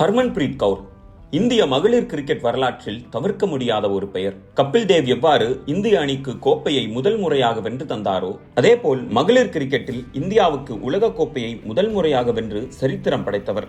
Harman breath Kaur இந்திய மகளிர் cricket வரலாற்றில் தவிர்க்க முடியாத ஒரு பெயர். கபில் தேவ் எவ்வாறு இந்திய அணிக்கு கோப்பையை முதல் முறையாக வென்று தந்தாரோ அதேபோல் மகளிர் கிரிக்கெட்டில் இந்தியாவுக்கு உலக கோப்பையை முதல் முறையாக வென்று சரித்திரம் படைத்தவர்.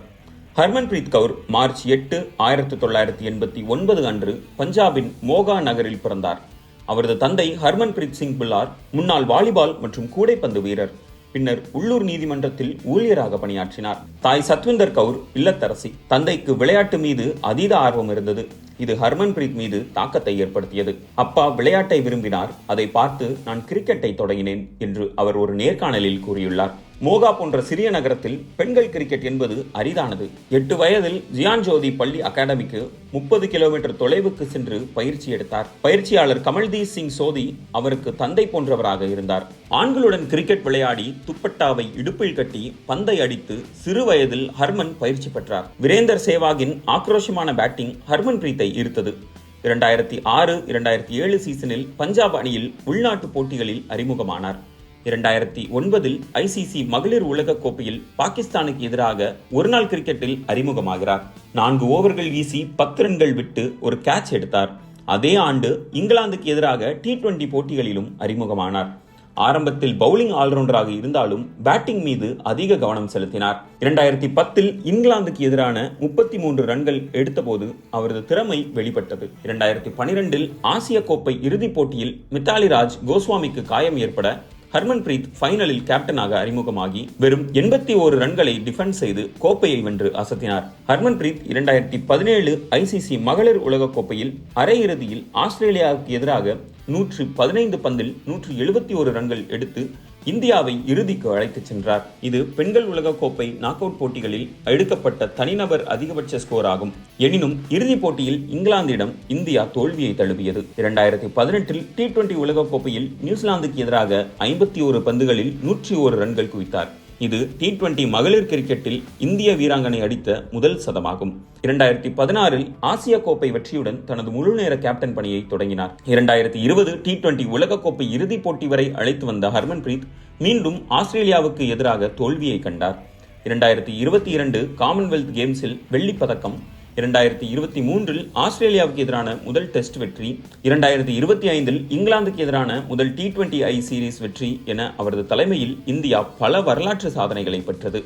ஹர்மன்பிரீத் கவுர் மார்ச் எட்டு ஆயிரத்தி தொள்ளாயிரத்தி எண்பத்தி ஒன்பது அன்று பஞ்சாபின் மோகா நகரில் பிறந்தார். அவரது தந்தை ஹர்மன்பிரீத் சிங் பில்லார் முன்னாள் வாலிபால் மற்றும் கூடைப்பந்து வீரர். பின்னர் உள்ளூர் நீதிமன்றத்தில் ஊழியராக பணியாற்றினார். தாய் சத்விந்தர் கவுர் இல்லத்தரசி தந்தைக்கு விளையாட்டு மீது அதீத ஆர்வம் இருந்தது. இது ஹர்மன்பிரீத் மீது தாக்கத்தை ஏற்படுத்தியது. அப்பா விளையாட்டை விரும்பினார். அதை பார்த்து நான் கிரிக்கெட்டை தொடங்கினேன் என்று அவர் ஒரு நேர்காணலில் கூறியுள்ளார். மோகா போன்ற சிறிய நகரத்தில் பெண்கள் கிரிக்கெட் என்பது அரிதானது. எட்டு வயதில் ஜியான் ஜோதி பள்ளி அகாடமிக்கு முப்பது கிலோமீட்டர் தொலைவுக்கு சென்று பயிற்சி எடுத்தார். பயிற்சியாளர் கமல்தீப் சிங் சோதி அவருக்கு தந்தை போன்றவராக இருந்தார். ஆண்களுடன் கிரிக்கெட் விளையாடி துப்பட்டாவை இடுப்பில் கட்டி பந்தை அடித்து சிறு வயதில் ஹர்மன் பயிற்சி பெற்றார். வீரேந்தர் சேவாகின் ஆக்ரோஷமான பேட்டிங் ஹர்மன் பிரீத்தை ஈர்த்தது. இரண்டாயிரத்தி ஆறு இரண்டாயிரத்தி ஏழு சீசனில் பஞ்சாப் அணியில் உள்நாட்டு போட்டிகளில் அறிமுகமானார். இரண்டாயிரத்தி ஒன்பதில் ஐசிசி மகளிர் உலகக் கோப்பையில் பாகிஸ்தானுக்கு எதிராக ஒருநாள் கிரிக்கெட்டில் அறிமுகமாகிறார். நான்கு ஓவர்கள் வீசி பத்து ரன்கள் விட்டு ஒரு கேட்ச் எடுத்தார். அதே ஆண்டு இங்கிலாந்துக்கு எதிராக டி டுவெண்டி போட்டிகளிலும் அறிமுகமானார். ஆரம்பத்தில் பவுலிங் ஆல்ரவுண்டராக இருந்தாலும் பேட்டிங் மீது அதிக கவனம் செலுத்தினார். இரண்டாயிரத்தி பத்தில் இங்கிலாந்துக்கு எதிரான முப்பத்தி மூன்று ரன்கள் எடுத்தபோது அவரது திறமை வெளிப்பட்டது. இரண்டாயிரத்தி பனிரெண்டில் ஆசிய கோப்பை இறுதிப் போட்டியில் மித்தாலி ராஜ் கோஸ்வாமிக்கு காயம் ஏற்பட ஹர்மன் பிரீத் ஃபைனலில் கேப்டனாக அறிமுகமாகி வெறும் எண்பத்தி ஓரு ரன்களை டிஃபெண்ட் செய்து கோப்பையை வென்று அசத்தினார். ஹர்மன் பிரீத் இரண்டாயிரத்தி பதினேழு ஐசிசி மகளிர் உலகக் கோப்பையில் அரையிறுதியில் ஆஸ்திரேலியாவுக்கு எதிராக நூற்று பதினைந்து பந்தில் நூற்று எழுபத்தி ஒரு ரன்கள் எடுத்து இந்தியாவை இறுதிக்கு அழைத்துச் சென்றார். இது பெண்கள் உலகக்கோப்பை நாக் அவுட் போட்டிகளில் எடுக்கப்பட்ட தனிநபர் அதிகபட்ச ஸ்கோர் ஆகும். எனினும் இறுதிப் போட்டியில் இங்கிலாந்திடம் இந்தியா தோல்வியை தழுவியது. இரண்டாயிரத்தி பதினெட்டில் டி டுவெண்டி உலகக்கோப்பையில் நியூசிலாந்துக்கு எதிராக ஐம்பத்தி ஒரு பந்துகளில் நூற்றி ஒரு ரன்கள் குவித்தார். இது டி டுவெண்டி மகளிர் கிரிக்கெட்டில் இந்திய வீராங்கனை அடித்த முதல் சதமாகும். இரண்டாயிரத்தி பதினாறில் ஆசிய கோப்பை வெற்றியுடன் தனது முழு நேர கேப்டன் பணியை தொடங்கினார். இரண்டாயிரத்தி இருபது டி டுவெண்டி உலகக்கோப்பை இறுதிப் போட்டி வரை அழைத்து வந்த ஹர்மன்பிரீத் மீண்டும் ஆஸ்திரேலியாவுக்கு எதிராக தோல்வியை கண்டார். இரண்டாயிரத்தி இருபத்தி இரண்டு காமன்வெல்த் கேம்ஸில் வெள்ளிப்பதக்கம் இரண்டாயிரத்தி இருபத்தி மூன்றில் ஆஸ்திரேலியாவுக்கு எதிரான முதல் டெஸ்ட் வெற்றி இரண்டாயிரத்தி இருபத்தி ஐந்தில் இங்கிலாந்துக்கு எதிரான முதல் டி டுவெண்டி ஐ சீரீஸ் வெற்றி என அவரது தலைமையில் இந்தியா பல வரலாற்று சாதனைகளை பெற்றது.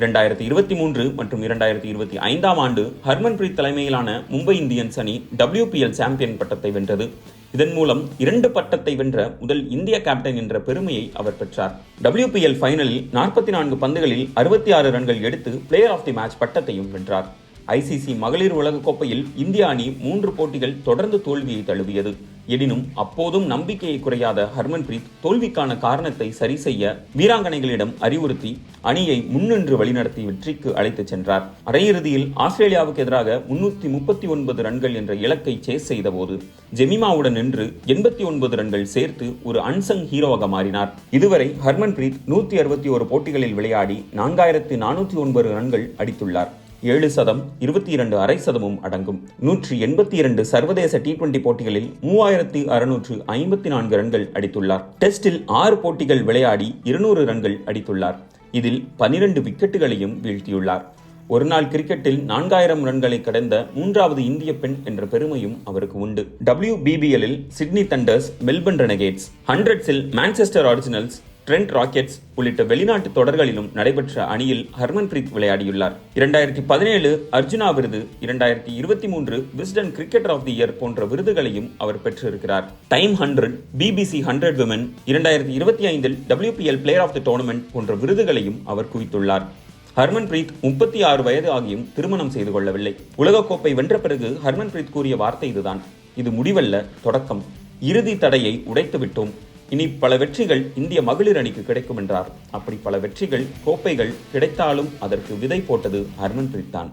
இரண்டாயிரத்தி இருபத்தி மூன்று மற்றும் இரண்டாயிரத்தி இருபத்தி ஐந்தாம் ஆண்டு ஹர்மன்பிரீத் தலைமையிலான மும்பை இந்தியன்ஸ் அணி டபிள்யூபிஎல் சாம்பியன் பட்டத்தை வென்றது. இதன் மூலம் இரண்டு பட்டத்தை வென்ற முதல் இந்திய கேப்டன் என்ற பெருமையை அவர் பெற்றார். டபிள்யூபிஎல் ஃபைனலில் நாற்பத்தி நான்கு பந்துகளில் அறுபத்தி ஆறு ரன்கள் எடுத்து பிளேயர் ஆஃப் தி மேட்ச் பட்டத்தையும் வென்றார். ஐசிசி மகளிர் உலகக்கோப்பையில் இந்திய அணி மூன்று போட்டிகள் தொடர்ந்து தோல்வியை தழுவியது. எனினும் அப்போதும் நம்பிக்கையை குறையாத ஹர்மன்பிரீத் தோல்விக்கான காரணத்தை சரி செய்ய வீராங்கனைகளிடம் அறிவுறுத்தி அணியை முன்னின்று வழிநடத்தி வெற்றிக்கு அழைத்துச் சென்றார். அரையிறுதியில் ஆஸ்திரேலியாவுக்கு எதிராக முன்னூத்தி முப்பத்தி ஒன்பது ரன்கள் என்ற இலக்கை சேஸ் செய்தபோது ஜெமிமாவுடன் நின்று எண்பத்தி ஒன்பது ரன்கள் சேர்த்து ஒரு அன்சங் ஹீரோவாக மாறினார். இதுவரை ஹர்மன்பிரீத் நூத்தி அறுபத்தி ஒரு போட்டிகளில் விளையாடி நான்காயிரத்து நானூற்றி ஒன்பது ரன்கள் அடித்துள்ளார். ஏழு சதம் இருபத்தி இரண்டு அரை சதமும் அடங்கும். நூற்றி எண்பத்தி இரண்டு சர்வதேச டி டுவெண்டி போட்டிகளில் மூவாயிரத்தி அறுநூற்று ஐம்பத்தி நான்கு ரன்கள் அடித்துள்ளார். டெஸ்டில் ஆறு போட்டிகள் விளையாடி இருநூறு ரன்கள் அடித்துள்ளார். இதில் பனிரெண்டு விக்கெட்டுகளையும் வீழ்த்தியுள்ளார். ஒருநாள் கிரிக்கெட்டில் நான்காயிரம் ரன்களை கடந்த மூன்றாவது இந்திய பெண் என்ற பெருமையும் அவருக்கு உண்டு. டபிள்யூ பிபிஎல்லில் சிட்னி தண்டர்ஸ் மெல்பர்ன் ரெனகேட்ஸ் ஹண்ட்ரட்ஸில் மான்செஸ்டர் ஆரிஜினல்ஸ் ட்ரெண்ட் ராக்கெட்ஸ் உள்ளிட்ட வெளிநாட்டு தொடர்களிலும் நடைபெற்ற அணியில் ஹர்மன்பிரீத் விளையாடியுள்ளார். இரண்டாயிரத்தி பதினேழு அர்ஜுனா விருது இரண்டாயிரத்தி இருபத்தி மூன்று Wisden cricketer of the year போன்ற விருதுகளையும் அவர் பெற்றிருக்கிறார். Time hundred BBC hundred women இரண்டாயிரத்தி இருபத்தி ஐந்தில் WPL player of the tournament போன்ற விருதுகளையும் அவர் குவித்துள்ளார். ஹர்மன்பிரீத் முப்பத்தி ஆறு வயது ஆகியும் திருமணம் செய்து கொள்ளவில்லை. உலகக்கோப்பை வென்ற பிறகு ஹர்மன்பிரீத் கூறிய வார்த்தை இதுதான். இது முடிவல்ல தொடக்கம். இறுதி தடையை உடைத்து விட்டோம் இனி பல வெற்றிகள் இந்திய மகளிர் அணிக்கு கிடைக்கும் என்றார். அப்படி பல வெற்றிகள் கோப்பைகள் கிடைத்தாலும் அதற்கு விதை போட்டது ஹர்மன்பிரீத் தான்.